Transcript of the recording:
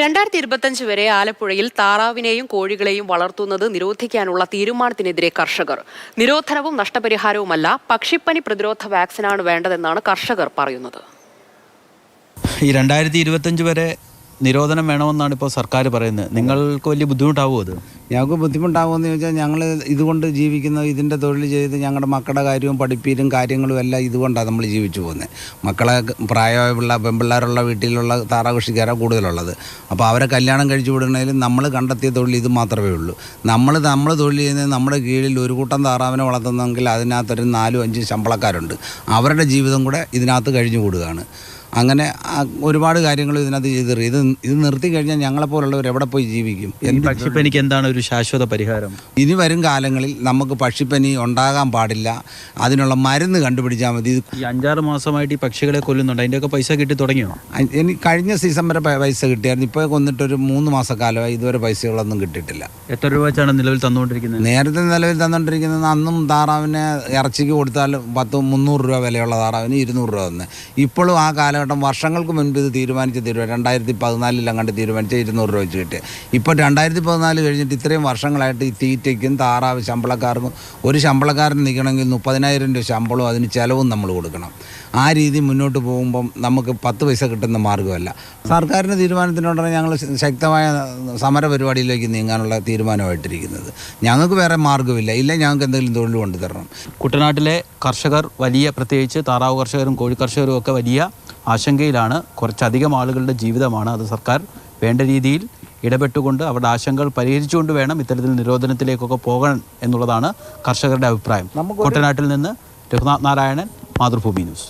രണ്ടായിരത്തി ഇരുപത്തഞ്ച് വരെ ആലപ്പുഴയിൽ താറാവിനെയും കോഴികളെയും വളർത്തുന്നത് നിരോധിക്കാനുള്ള തീരുമാനത്തിനെതിരെ കർഷകർ. നിരോധനവും നഷ്ടപരിഹാരവുമല്ല പക്ഷിപ്പനി പ്രതിരോധ വാക്സിനാണ് വേണ്ടതെന്നാണ് കർഷകർ പറയുന്നത്. ഈ രണ്ടായിരത്തി ഇരുപത്തഞ്ച് വരെ നിരോധനം വേണമെന്നാണ് ഇപ്പോൾ സർക്കാർ പറയുന്നത്. നിങ്ങൾക്ക് വലിയ ബുദ്ധിമുട്ടാവുമോ അത്? ഞങ്ങൾക്ക് ബുദ്ധിമുട്ടാകുമെന്ന് ചോദിച്ചാൽ ഞങ്ങൾ ഇതുകൊണ്ട് ജീവിക്കുന്ന ഇതിന്റെ തൊഴിൽ ചെയ്ത് ഞങ്ങളുടെ മക്കളുടെ കാര്യവും പഠിപ്പീരും കാര്യങ്ങളും എല്ലാം ഇതുകൊണ്ടാണ് നമ്മൾ ജീവിച്ചു പോകുന്നത്. മക്കളെ പ്രായമായ പിള്ള പെൺപിള്ളേരുള്ള വീട്ടിലുള്ള താറാകൃഷിക്കാരാണ് കൂടുതലുള്ളത്. അപ്പോൾ അവരെ കല്യാണം കഴിച്ചു വിടുന്നതിലും നമ്മൾ കണ്ടെത്തിയ തൊഴിൽ ഇത് മാത്രമേ ഉള്ളൂ. നമ്മൾ നമ്മൾ തൊഴിൽ ചെയ്യുന്നത് നമ്മുടെ കീഴിൽ ഒരു കൂട്ടം താറാവിനെ വളർത്തുന്നെങ്കിൽ അതിനകത്തൊരു നാലും അഞ്ചും ശമ്പളക്കാരുണ്ട്. അവരുടെ ജീവിതം കൂടെ ഇതിനകത്ത് കഴിഞ്ഞു കൂടുകയാണ്. അങ്ങനെ ഒരുപാട് കാര്യങ്ങൾ ഇതിനകത്ത് ചെയ്ത് ഇത് ഇത് നിർത്തി കഴിഞ്ഞാൽ ഞങ്ങളെപ്പോലുള്ളവർ എവിടെ പോയി ജീവിക്കും? പക്ഷിപ്പനിക്ക് എന്താണ് ഒരു ശാശ്വത പരിഹാരം. ഇനി വരും കാലങ്ങളിൽ നമുക്ക് പക്ഷിപ്പനി ഉണ്ടാകാൻ പാടില്ല. അതിനുള്ള മരുന്ന് കണ്ടുപിടിച്ചാൽ മതി. ഈ അഞ്ചാറ് മാസമായിട്ട് ഈ പക്ഷികളെ കൊല്ലുന്നുണ്ട്. അതിന്റെയൊക്കെ പൈസ കിട്ടി തുടങ്ങിയോ? അ- എനിക്ക് കഴിഞ്ഞ സീസൺ വരെ പ- പൈസ കിട്ടിയായിരുന്നു. ഇപ്പോൾ കൊന്നിട്ടൊരു മൂന്ന് മാസക്കാലമായി ഇതുവരെ പൈസകളൊന്നും കിട്ടിയിട്ടില്ല. എത്ര രൂപ വെച്ചാണ് നിലവിൽ തന്നുകൊണ്ടിരിക്കുന്നത്? നേരത്തെ നിലവിൽ തന്നുകൊണ്ടിരിക്കുന്നത് അന്നും താറാവിനെ ഇറച്ചിക്ക് കൊടുത്താൽ പത്ത് മുന്നൂറ് രൂപ വിലയുള്ള താറാവിന് ഇരുന്നൂറ് രൂപ തന്നെ. ഇപ്പോഴും ആ കാലഘട്ടം വർഷങ്ങൾക്ക് മുൻപ് ഇത് തീരുമാനിച്ച തീരുമാനം. രണ്ടായിരത്തി പതിനാലിൽ അങ്ങോട്ട് തീരുമാനിച്ച ഇരുന്നൂറ് രൂപ വെച്ച് കിട്ടി. ഇപ്പോൾ രണ്ടായിരത്തി പതിനാല് കഴിഞ്ഞിട്ട് ഇത്രയും വർഷങ്ങളായിട്ട് ഈ തീറ്റയ്ക്കും താറാവ് ശമ്പളക്കാർക്കും ഒരു ശമ്പളക്കാരൻ നിൽക്കണമെങ്കിൽ മുപ്പതിനായിരം രൂപ ശമ്പളവും അതിന് ചിലവും നമ്മൾ കൊടുക്കണം. ആ രീതി മുന്നോട്ട് പോകുമ്പം നമുക്ക് പത്ത് പൈസ കിട്ടുന്ന മാർഗമല്ല. സർക്കാരിന്റെ തീരുമാനത്തിനോടാണ് ഞങ്ങൾ ശക്തമായ സമര പരിപാടിയിലേക്ക് നീങ്ങാനുള്ള തീരുമാനമായിട്ടിരിക്കുന്നത്. ഞങ്ങൾക്ക് വേറെ മാർഗമില്ല. ഇല്ല ഞങ്ങൾക്ക് എന്തെങ്കിലും തൊഴിൽ കൊണ്ടു തരണം. കുട്ടനാട്ടിലെ കർഷകർ വലിയ പ്രത്യേകിച്ച് താറാവ് കർഷകരും കോഴി കർഷകരും ഒക്കെ വലിയ ആശങ്കയിലാണ്. കുറച്ചധികം ആളുകളുടെ ജീവിതമാണ് അത് സർക്കാർ വേണ്ട രീതിയിൽ ഇടപെട്ടുകൊണ്ട് അവരുടെ ആശങ്കകൾ പരിഹരിച്ചുകൊണ്ട് വേണം ഇത്തരത്തിൽ നിരോധനത്തിലേക്കൊക്കെ പോകണം എന്നുള്ളതാണ് കർഷകരുടെ അഭിപ്രായം. കുട്ടനാട്ടിൽ നിന്ന് രഘുനാഥ് നാരായണൻ മാതൃഭൂമി ന്യൂസ്.